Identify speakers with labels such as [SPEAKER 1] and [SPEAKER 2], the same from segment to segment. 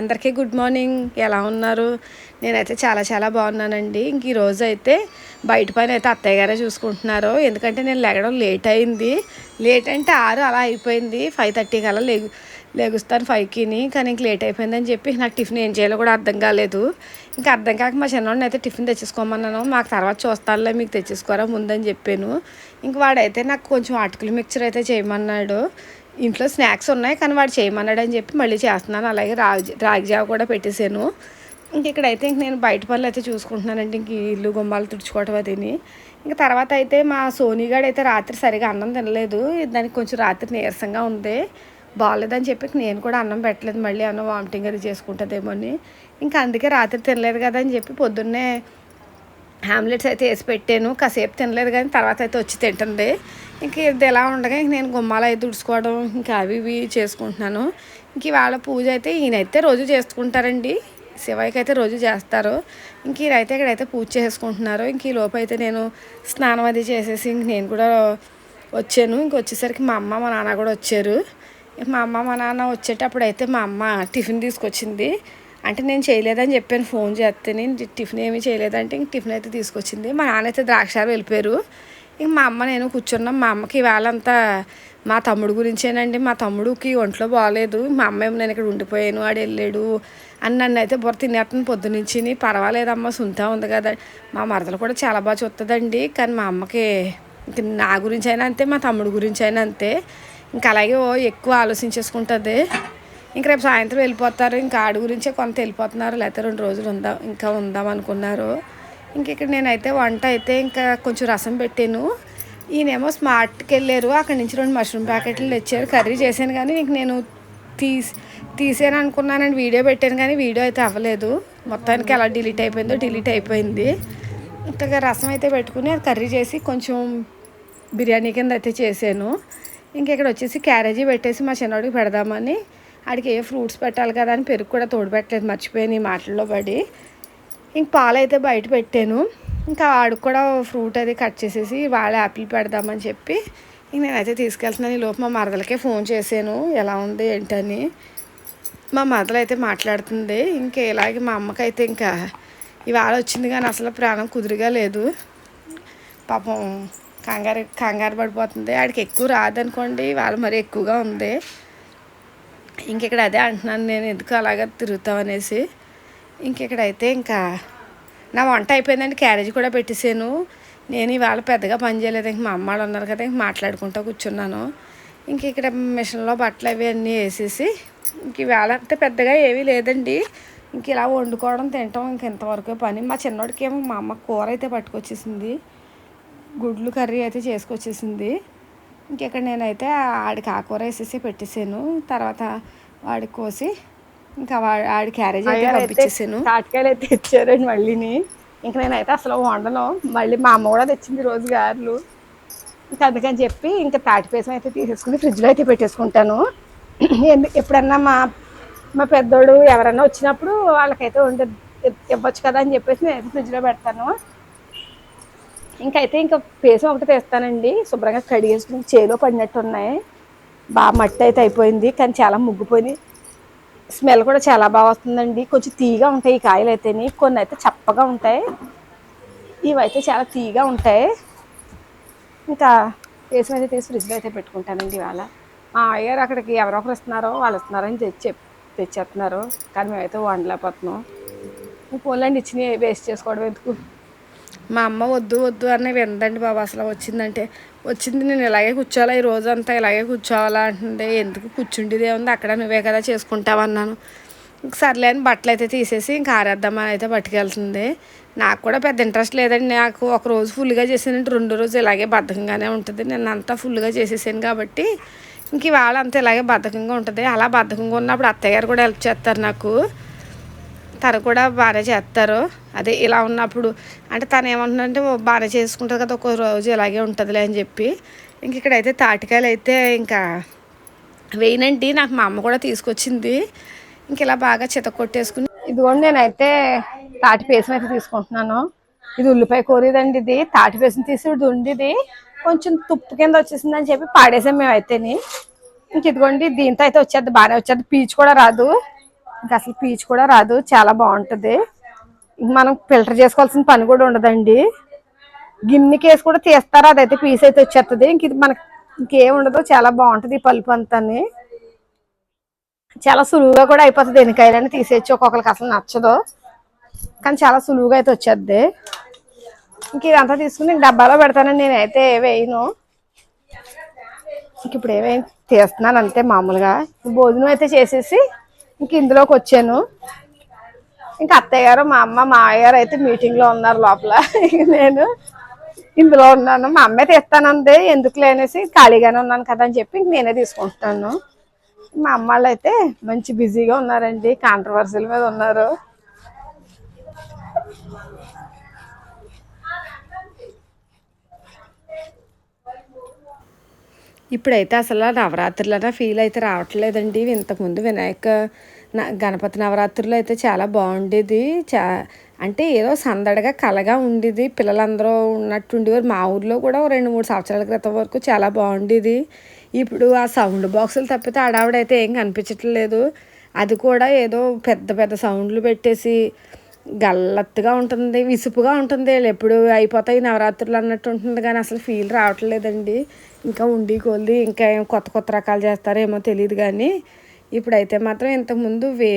[SPEAKER 1] అందరికీ good morning. ఎలా ఉన్నారు? నేనైతే చాలా చాలా బాగున్నానండి. ఇంక ఈరోజు అయితే బయట పని అయితే అత్తయ్య గారే చూసుకుంటున్నారు. ఎందుకంటే నేను లెగడం లేట్ అయింది. లేట్ అంటే ఆరు అలా అయిపోయింది. ఫైవ్ థర్టీ కల్లా లేగు లేగుస్తాను ఫైవ్కిని. కానీ ఇంక లేట్ అయిపోయిందని చెప్పి నాకు టిఫిన్ ఏం చేయాలో కూడా అర్థం కాలేదు. ఇంకా అర్థం కాక మా చిన్నవాడిని అయితే టిఫిన్ తెచ్చేసుకోమన్నాను. మాకు తర్వాత చూస్తానులే మీకు తెచ్చేసుకోరా ముందని చెప్పాను. ఇంక వాడైతే నాకు కొంచెం అటుకులు మిక్చర్ అయితే చేయమన్నాడు. ఇంట్లో స్నాక్స్ ఉన్నాయి కానీ వాడు చేయమన్నాడు అని చెప్పి మళ్ళీ చేస్తున్నాను. అలాగే రాగి రాగి జావ కూడా పెట్టేశాను. ఇంక ఇక్కడైతే ఇంక నేను బయట పనులు అయితే చూసుకుంటున్నానండి. ఇంక ఇల్లు గుమ్మాలు తుడుచుకోవటం అదిని. ఇంక తర్వాత అయితే మా సోనీగాడు అయితే రాత్రి సరిగా అన్నం తినలేదు. దానికి కొంచెం రాత్రి నీరసంగా ఉంది. బాగాలేదని చెప్పి నేను కూడా అన్నం పెట్టలేదు. మళ్ళీ అన్నం వామిటింగ్ అది చేసుకుంటుందేమో అని. ఇంకా అందుకే రాత్రి తినలేదు కదా అని చెప్పి పొద్దున్నే హామ్లెట్స్ అయితే వేసి పెట్టాను. కాసేపు తినలేదు కానీ తర్వాత అయితే వచ్చి తింటుంది. ఇంక ఇది ఎలా ఉండగా ఇంక నేను గుమ్మాలు అయితే తుడుచుకోవడం ఇంకా అవి ఇవి చేసుకుంటున్నాను. ఇంక ఇవాళ పూజ అయితే ఈయనైతే రోజు చేసుకుంటారండి. శివయ్యకి అయితే రోజు చేస్తారు. ఇంక ఈయనైతే ఇక్కడైతే పూజ చేసుకుంటున్నారు. ఇంక ఈ లోపు అయితే నేను స్నానం అది చేసేసి ఇంక నేను కూడా వచ్చాను. ఇంక వచ్చేసరికి మా అమ్మ మా నాన్న కూడా వచ్చారు. మా అమ్మ మా నాన్న వచ్చేటప్పుడు అయితే మా అమ్మ టిఫిన్ తీసుకొచ్చింది. అంటే నేను చేయలేదని చెప్పాను ఫోన్ చేస్తే. నేను టిఫిన్ ఏమీ చేయలేదంటే ఇంక టిఫిన్ అయితే తీసుకొచ్చింది. మా నాన్న అయితే ద్రాక్షారు వెళ్ళిపోయారు. ఇంక మా అమ్మ నేను కూర్చున్నాం. మా అమ్మకి వాళ్ళంతా మా తమ్ముడు గురించేనండి. మా తమ్ముడికి ఒంట్లో బాగాలేదు మా అమ్మ ఏమో నేను ఇక్కడ ఉండిపోయాను వాడు వెళ్ళాడు అని నన్ను అయితే బుర్ర తినేస్తాను పొద్దునుంచి పర్వాలేదమ్మా సుంతా ఉంది కదా. మా మరదలు కూడా చాలా బాగా చూస్తుందండి. కానీ మా అమ్మకి ఇంక నా గురించి అయినా అంతే మా తమ్ముడు గురించి అయినా అంతే. ఇంకా అలాగే ఓ ఎక్కువ ఆలోచించేసుకుంటుంది. ఇంక రేపు సాయంత్రం వెళ్ళిపోతారు. ఇంకా ఆడి గురించే కొంత వెళ్ళిపోతున్నారు. లేకపోతే రెండు రోజులు ఉందాం ఇంకా ఉందాం అనుకున్నారు. ఇంక ఇక్కడ నేనైతే వంట అయితే ఇంకా కొంచెం రసం పెట్టాను. ఈయనేమో స్మార్ట్కి వెళ్ళారు అక్కడి నుంచి రెండు మష్రూమ్ ప్యాకెట్లు తెచ్చారు. కర్రీ చేశాను కానీ ఇంక నేను తీసి తీసాను అనుకున్నానండి. వీడియో పెట్టాను కానీ వీడియో అయితే అవ్వలేదు. మొత్తానికి ఎలా డిలీట్ అయిపోయిందో డిలీట్ అయిపోయింది. ఇంతగా రసం అయితే పెట్టుకుని అది కర్రీ చేసి కొంచెం బిర్యానీ కింద అయితే చేశాను. ఇంక ఇక్కడ వచ్చేసి క్యారేజీ పెట్టేసి మా చిన్నవాడికి పెడదామని ఆడికి ఏ ఫ్రూట్స్ పెట్టాలి కదా అని పెరుగు కూడా తోడు పెట్టలేదు. మర్చిపోయాను ఈ మాటల్లో పడి. ఇంక పాలైతే బయట పెట్టాను. ఇంకా ఆడికి కూడా ఫ్రూట్ అది కట్ చేసేసి వాళ్ళ యాపిల్ పెడదామని చెప్పి ఇంక నేనైతే తీసుకెళ్తున్నాను. ఈ లోపు మా మరదలకే ఫోన్ చేశాను. ఎలా ఉంది ఏంటని. మా మరదలు అయితే మాట్లాడుతుంది. ఇంకా ఇలాగే మా అమ్మకైతే ఇంకా ఇవాళ వచ్చింది కానీ అసలు ప్రాణం కుదురుగా లేదు. పాపం కంగారు కంగారు పడిపోతుంది. ఆడికి ఎక్కువ రాదనుకోండి ఇవాళ మరి ఎక్కువగా ఉంది. ఇంక ఇక్కడ అదే అంటున్నాను. నేను ఎందుకు అలాగ తిరుగుతాం అనేసి. ఇంకెక్కడైతే ఇంకా నా వంట అయిపోయిందండి క్యారేజ్ కూడా పెట్టేసాను నేను ఇవాళ పెద్దగా పని చేయలేదు ఇంక మా అమ్మ వాళ్ళు ఉన్నారు కదా ఇంక మాట్లాడుకుంటూ కూర్చున్నాను. ఇంక ఇక్కడ మిషన్లో బట్టలు అవి అన్నీ వేసేసి ఇంక ఇవాళ అంటే పెద్దగా ఏమీ లేదండి. ఇంక ఇలా వండుకోవడం తినటం ఇంక ఇంతవరకు పని. మా చిన్నోడికి ఏమో మా అమ్మ కూర అయితే పట్టుకొచ్చేసింది. గుడ్లు కర్రీ అయితే చేసుకొచ్చేసింది. ఇంకెక్కడ నేనైతే ఆడికి ఆ కూర వేసేసి పెట్టేసాను తర్వాత వాడికి కోసి ఇంకా ఆడి క్యారేజ్ అయితే పంపించేసాను. తాటికాయలు అయితే తెచ్చారండి మళ్ళీని. ఇంక నేనైతే అసలు వండను. మళ్ళీ మా అమ్మ కూడా తెచ్చింది రోజు గారెలు ఇంకా అందుకని చెప్పి ఇంకా తాటి పేసం అయితే తీసేసుకుని ఫ్రిడ్జ్లో అయితే పెట్టేసుకుంటాను. ఎప్పుడన్నా మా మా పెద్దోడు ఎవరన్నా వచ్చినప్పుడు వాళ్ళకైతే వండి ఇవ్వచ్చు కదా అని చెప్పేసి నేనైతే ఫ్రిడ్జ్లో పెడతాను. ఇంకైతే ఇంకా పేసం ఒకటి తెస్తానండి. శుభ్రంగా కడిగేసుకుని చేలో పడినట్టు ఉన్నాయి బాగా మట్టి అయితే అయిపోయింది. కానీ చాలా ముగ్గిపోయింది. స్మెల్ కూడా చాలా బాగా వస్తుందండి. కొంచెం తీగా ఉంటాయి ఈ కాయలు అయితేని. కొన్ని అయితే చప్పగా ఉంటాయి. ఇవైతే చాలా తీగా ఉంటాయి. ఇంకా పేసం అయితే తీసి ఫ్రిడ్జ్లో అయితే పెట్టుకుంటానండి ఇవాళ. మా అయ్యారు అక్కడికి ఎవరో ఒకరు ఇస్తున్నారో వాళ్ళు ఇస్తున్నారని తెచ్చి చెప్- తెచ్చేస్తున్నారు. కానీ మేమైతే వండలేకపోతున్నాం. పోలండి ఇచ్చినవి వేస్ట్ చేసుకోవడం ఎందుకు? మా అమ్మ వద్దు వద్దు అని విందండి బాబు. అసలు వచ్చిందంటే వచ్చింది నేను ఇలాగే కూర్చోవాలా? ఈ రోజు అంతా ఇలాగే కూర్చోవాలా అంటుంది ఎందుకు కూర్చుండిదే ఉంది అక్కడ నువ్వే కదా చేసుకుంటావన్నాను సర్లే అని బట్టలు అయితే తీసేసి ఇంకా ఆరేద్దామని అయితే పట్టుకెళ్తుంది నాకు కూడా పెద్ద ఇంట్రెస్ట్ లేదండి. నాకు ఒక రోజు ఫుల్గా చేసానంటే రెండు రోజు ఇలాగే బద్ధకంగానే ఉంటుంది. నేను అంతా ఫుల్గా చేసేసాను కాబట్టి ఇంక ఇవాళ అంతా ఇలాగే బద్ధకంగా ఉంటుంది. అలా బద్ధకంగా ఉన్నప్పుడు అత్తయ్య గారు కూడా హెల్ప్ చేస్తారు నాకు. తను కూడా బాగానే చేస్తారు. అదే ఇలా ఉన్నప్పుడు అంటే తను ఏమంటుందంటే బాగానే చేసుకుంటుంది కదా ఒక రోజు ఇలాగే ఉంటుందిలే అని చెప్పి. ఇంక ఇక్కడైతే తాటికాయలు అయితే ఇంకా వేయనండి. నాకు మా అమ్మ కూడా తీసుకొచ్చింది. ఇంక ఇలా బాగా చితక కొట్టేసుకుని ఇదిగోండి నేనైతే తాటి పేసం అయితే తీసుకుంటున్నాను. ఇది ఉల్లిపాయ కూరదండి ఇది. తాటి పేసం తీసి ఇది. ఉండిది కొంచెం తుప్పు కింద వచ్చేసిందని చెప్పి పాడేసాం మేము ఇంక ఇదిగోండి దీంతో అయితే వచ్చేది బాగానే వచ్చేది. పీచు కూడా రాదు. ఇంకా అసలు పీచు కూడా రాదు చాలా బాగుంటుంది. మనం ఫిల్టర్ చేసుకోవాల్సిన పని కూడా ఉండదండి. గిన్నె కేసు కూడా తీస్తారు అదైతే పీస్ అయితే వచ్చేస్తుంది ఇంక ఇది మనకి ఇంకేం ఉండదు చాలా బాగుంటుంది ఈ పలుపు అంతాని. చాలా సులువుగా కూడా అయిపోతుంది ఎన్నికైనా తీసేయచ్చు ఒక్కొక్కరికి అసలు నచ్చదు. కానీ చాలా సులువుగా అయితే వచ్చేది ఇంక ఇదంతా తీసుకుని డబ్బాలో పెడతానండి నేనైతే వేయను. ఇంక ఇప్పుడు ఏమేమి తీస్తున్నాను అంతే మామూలుగా. భోజనం అయితే చేసేసి ఇంక ఇందులోకి వచ్చాను. ఇంకా అత్తయ్య గారు మా అమ్మ మా గారు అయితే మీటింగ్లో ఉన్నారు లోపల. నేను ఇందులో ఉన్నాను. మా అమ్మే తీస్తానంది ఎందుకు లేనేసి ఖాళీగానే ఉన్నాను కదా అని చెప్పి ఇంక నేనే తీసుకుంటున్నాను. మా అమ్మ వాళ్ళు అయితే మంచి బిజీగా ఉన్నారండి కాంట్రవర్సీల మీద ఉన్నారు. ఇప్పుడైతే అసలు నవరాత్రులన ఫీల్ అయితే రావట్లేదండి. ఇంతకుముందు వినాయక న- గణపతి నవరాత్రులు అయితే చాలా బాగుండేది. చా అంటే ఏదో సందడిగా కలగా ఉండేది. పిల్లలందరూ ఉన్నట్టు ఉండేవారు. మా ఊర్లో కూడా రెండు మూడు సంవత్సరాల క్రితం వరకు చాలా బాగుండేది. ఇప్పుడు ఆ సౌండ్ బాక్సులు తప్పితే ఆడావిడైతే ఏం కనిపించట్లేదు. అది కూడా ఏదో పెద్ద పెద్ద సౌండ్లు పెట్టేసి గల్లత్తుగా ఉంటుంది విసుపుగా ఉంటుంది ఎప్పుడు అయిపోతాయి నవరాత్రులు అన్నట్టు ఉంటుంది కానీ అసలు ఫీల్ రావట్లేదండి. ఇంకా ఉండి కొద్ది ఇంకా కొత్త కొత్త రకాలు చేస్తారేమో తెలియదు కానీ ఇప్పుడైతే మాత్రం ఇంతకుముందు వే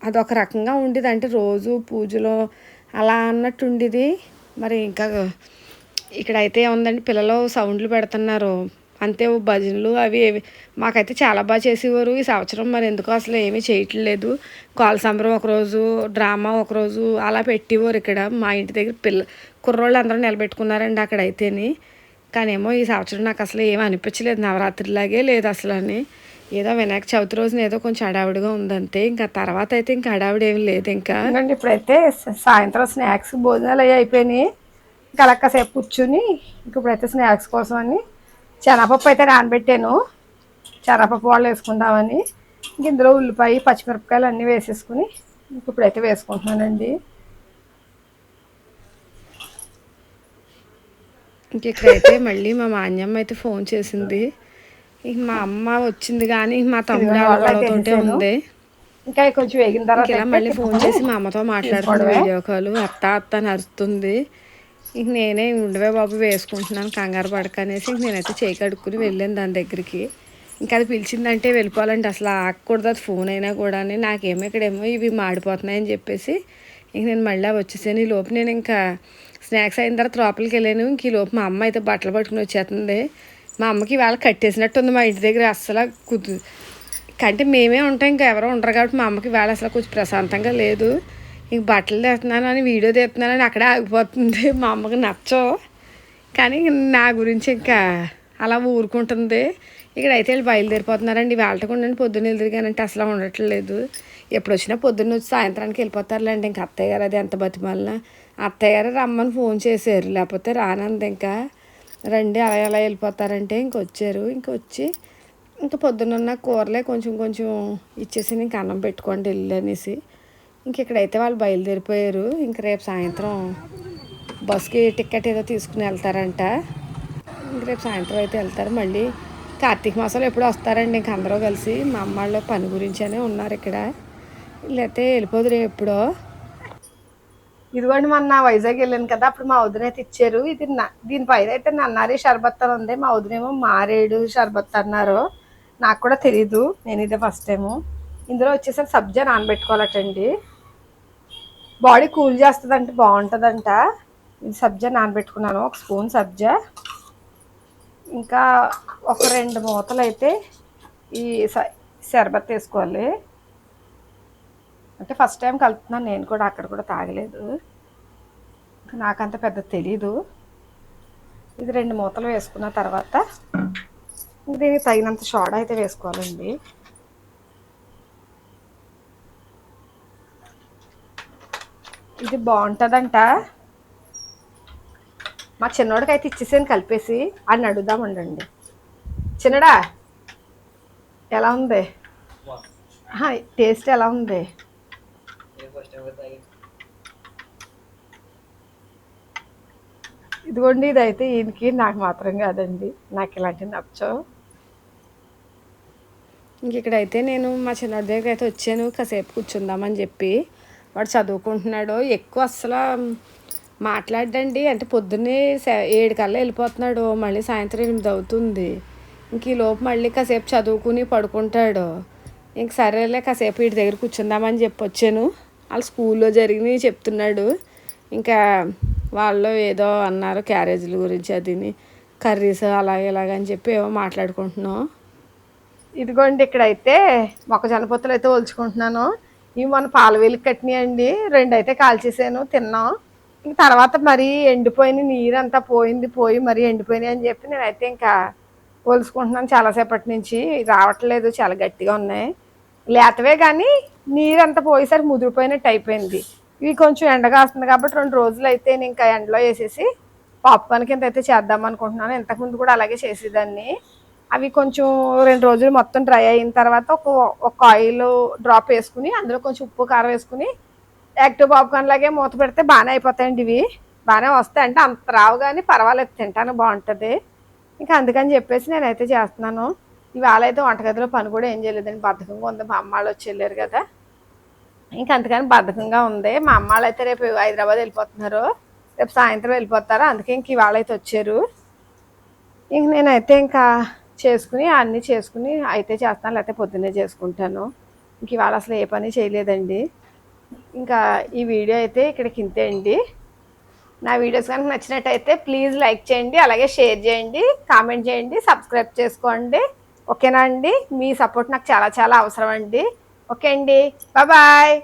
[SPEAKER 1] అదొక రకంగా ఉండేది. అంటే రోజు పూజలో అలా అన్నట్టు ఉండేది. మరి ఇంకా ఇక్కడైతే ఏముందండి పిల్లలు సౌండ్లు పెడుతున్నారు. అంతే భజనలు అవి మాకైతే చాలా బాగా చేసేవారు ఈ సంవత్సరం మరి ఎందుకో అసలు ఏమీ చేయట్లేదు. కోల సంబరం ఒకరోజు డ్రామా ఒకరోజు అలా పెట్టేవారు ఇక్కడ. మా ఇంటి దగ్గర పిల్ల కుర్రోళ్ళు అందరూ నిలబెట్టుకున్నారండి అక్కడ అయితేని కానీ ఏమో ఈ సంవత్సరం నాకు అసలు ఏమీ అనిపించలేదు నవరాత్రిలాగే లేదు అసలు అని ఏదో వినాయక చవితి రోజున ఏదో కొంచెం హడావిడిగా ఉందంతే. ఇంకా తర్వాత అయితే ఇంకా హడావిడి ఏమి లేదు ఇంకా. ఇప్పుడైతే సాయంత్రం స్నాక్స్ భోజనాలు అవి అయిపోయినాయి. ఇంకా అలా కాసేపు కూర్చుని ఇంకా ఇప్పుడైతే స్నాక్స్ కోసం అని శనగపప్పు అయితే నానబెట్టాను. శనగపప్పు వాళ్ళు వేసుకుందామని. ఇంక ఇందులో ఉల్లిపాయ పచ్చిమిరపకాయలు అన్నీ వేసేసుకుని ఇంక ఇప్పుడైతే వేసుకుంటున్నానండి. ఇంక ఇక్కడైతే మళ్ళీ మా మాన్యమ్మ అయితే ఫోన్ చేసింది. ఇంక మా అమ్మ వచ్చింది కానీ మా తమ్ముడు వాళ్ళతోటే ఉంది. ఇంకా కొంచెం వేగిన తర్వాత మళ్ళీ ఫోన్ చేసి మా అమ్మతో మాట్లాడుతుంది వీడియో కాల్. అత్త అత్త అని అరుస్తుంది. ఇంక నేనే ఉండవే బాబు వేసుకుంటున్నాను కంగారు పడక అనేసి ఇంక నేనైతే చేయి కడుక్కుని వెళ్ళాను దాని దగ్గరికి. ఇంకా అది పిలిచిందంటే వెళ్ళిపోవాలంటే అసలు ఆగకూడదు అది ఫోన్ అయినా కూడా నాకేమో ఇక్కడేమో ఇవి మాడిపోతున్నాయని చెప్పేసి ఇంక నేను మళ్ళీ వచ్చేసాను. ఈ లోపు నేను ఇంకా స్నాక్స్ అయిన తర్వాత లోపలికి వెళ్ళాను. ఇంక ఈ లోపు మా అమ్మ అయితే బట్టలు పట్టుకుని వచ్చేస్తుంది. మా అమ్మకి ఇవాళ కట్టేసినట్టు ఉంది మా ఇంటి దగ్గర. అస్సలు కుదు అంటే మేమే ఉంటాం ఇంకా ఎవరో ఉండరు కాబట్టి మా అమ్మకి వేళ అసలు కొంచెం ప్రశాంతంగా లేదు. ఇంక బట్టలు తెస్తున్నాను అని వీడియో తెస్తున్నానని అక్కడే ఆగిపోతుంది. మా అమ్మకి నచ్చవు. కానీ నా గురించి ఇంకా అలా ఊరుకుంటుంది. ఇక్కడ అయితే వీళ్ళు బయలుదేరిపోతున్నారండి. వెళ్ళకుండా పొద్దున్న ఎదురుగానంటే అసలు ఉండట్లేదు. ఎప్పుడు వచ్చినా పొద్దున్న వచ్చి సాయంత్రానికి వెళ్ళిపోతారులేండి. ఇంకా అత్తయ్య గారు అది ఎంత బతిమాలిన. అత్తయ్య గారు రమ్మని ఫోన్ చేశారు. లేకపోతే రానంది ఇంకా రండి అలా ఎలా వెళ్ళిపోతారంటే ఇంక వచ్చారు. ఇంక వచ్చి ఇంకా పొద్దున్న కూరలే కొంచెం కొంచెం ఇచ్చేసి ఇంక అన్నం పెట్టుకోండి వెళ్ళి అనేసి. ఇంక ఇక్కడైతే వాళ్ళు బయలుదేరిపోయారు ఇంక రేపు సాయంత్రం బస్కి టికెట్ ఏదో తీసుకుని వెళ్తారంట. ఇంక రేపు సాయంత్రం అయితే వెళ్తారు. మళ్ళీ కార్తీక మాసంలో ఎప్పుడు వస్తారండి ఇంక అందరూ కలిసి మా అమ్మ వాళ్ళ పని గురించనే ఉన్నారు ఇక్కడ. లేకపోతే వెళ్ళిపోదురు ఎప్పుడో. ఇదిగోండి మొన్న వైజాగ్ వెళ్ళాను కదా అప్పుడు మా వదిన అయితే ఇచ్చారు. ఇది నా దీనిపైన అయితే నన్నారి షర్బత్ అని ఉంది. మా వదినేమో మారేడు షర్బత్ అన్నారు. నాకు కూడా తెలీదు. నేను ఇదే ఫస్ట్ టైము. ఇందులో వచ్చేసరికి సబ్జా నానబెట్టుకోవాలటండి. బాడీ కూల్ చేస్తుందంటే బాగుంటుందంట. ఇది సబ్జా నానబెట్టుకున్నాను ఒక స్పూన్ సబ్జా. ఇంకా ఒక రెండు మూతలు అయితే ఈ స- షర్బత్ వేసుకోవాలి. అంటే ఫస్ట్ టైం కలుపుతున్నాను నేను కూడా అక్కడ కూడా తాగలేదు. నాకంత పెద్ద తెలీదు. ఇది రెండు మూతలు వేసుకున్న తర్వాత దీనికి తగినంత సోడా అయితే వేసుకోవాలండి. ఇది బాగుంటుందంట. మా చిన్నోడికి అయితే ఇచ్చేసాను కలిపేసి అని అడుగుదాం ఉండండి. చిన్నడా ఎలా ఉంది? టేస్ట్ ఎలా ఉంది? ఇదిగోండి ఇదైతే ఈయనకి నాకు మాత్రం కాదండి. నాకు ఇలాంటివి నచ్చవు.
[SPEAKER 2] ఇంక ఇక్కడైతే నేను మా చిన్నోడి దగ్గరికి అయితే వచ్చాను. కాసేపు కూర్చుందామని చెప్పి వాడు చదువుకుంటున్నాడు ఎక్కువ అసలు మాట్లాడండి అంటే పొద్దున్నే ఏడు కల్లా వెళ్ళిపోతున్నాడు మళ్ళీ సాయంత్రం ఎనిమిది అవుతుంది. ఇంక ఈ లోపు మళ్ళీ కాసేపు చదువుకుని పడుకుంటాడు. ఇంక సరేలే కాసేపు వీటి దగ్గర కూర్చుందామని చెప్పి వచ్చాను. వాళ్ళ స్కూల్లో జరిగినవి చెప్తున్నాడు. ఇంకా వాళ్ళు ఏదో అన్నారు క్యారేజీల గురించి అదిని కర్రీస్ అలాగే ఇలాగని చెప్పి ఏమో మాట్లాడుకుంటున్నాం. ఇదిగోండి ఇక్కడైతే మొక్కజొన్న పొత్తులు అయితే ఒలుచుకుంటున్నాను. ఇవి మన పాల వేలికి కట్టినాయండి. రెండు అయితే కాల్చేసాను తిన్నాం. ఇంక తర్వాత మరీ ఎండిపోయిన నీరు అంతా పోయింది పోయి మరీ ఎండిపోయినాయి అని చెప్పి నేనైతే ఇంకా పోల్చుకుంటున్నాను చాలాసేపటి నుంచి. రావట్లేదు చాలా గట్టిగా ఉన్నాయి. లేతవే కానీ నీరు అంతా పోయేసరికి ముదిరిపోయినట్టు అయిపోయింది. ఇవి కొంచెం ఎండగా వస్తుంది కాబట్టి రెండు రోజులు అయితే నేను ఇంకా ఎండలో వేసేసి పాప్కార్న్ కింద అయితే చేద్దాం అనుకుంటున్నాను. ఇంతకుముందు కూడా అలాగే చేసేదాన్ని. అవి కొంచెం రెండు రోజులు మొత్తం డ్రై అయిన తర్వాత ఒక ఒక ఆయిల్ డ్రాప్ వేసుకుని అందులో కొంచెం ఉప్పు కారం వేసుకుని యాక్టివ్ పాప్కార్న్ లాగే మూత పెడితే బాగానే అయిపోతాయండి ఇవి. బాగానే వస్తాయి అంటే అంత రావు కానీ పర్వాలేదు తింటాను బాగుంటుంది. ఇంకా అందుకని చెప్పేసి నేనైతే చేస్తున్నాను. ఇవాళ అయితే వంటగదిలో పని కూడా ఏం చేయలేదండి. బద్ధకంగా ఉంది. మా అమ్మ వాళ్ళు వచ్చి వెళ్ళారు కదా. ఇంకా అందుకని బద్ధకంగా ఉంది. మా అమ్మాళ్ళు అయితే రేపు హైదరాబాద్ వెళ్ళిపోతున్నారు. రేపు సాయంత్రం వెళ్ళిపోతారు. అందుకే ఇంక ఇవాళ అయితే వచ్చారు. ఇంక నేనైతే ఇంకా చేసుకుని అన్నీ చేసుకుని అయితే చేస్తాను లేకపోతే పొద్దున్నే చేసుకుంటాను. ఇంక ఇవాళ అసలు ఏ పని చేయలేదండి. ఇంకా ఈ వీడియో అయితే ఇక్కడికి ఇంతే అండి నా వీడియోస్ కనుక నచ్చినట్టయితే ప్లీజ్ లైక్ చేయండి అలాగే షేర్ చేయండి కామెంట్ చేయండి సబ్స్క్రైబ్ చేసుకోండి. ఓకేనా అండి? మీ సపోర్ట్ నాకు చాలా చాలా అవసరం అండి. ఓకే అండి. బాయ్.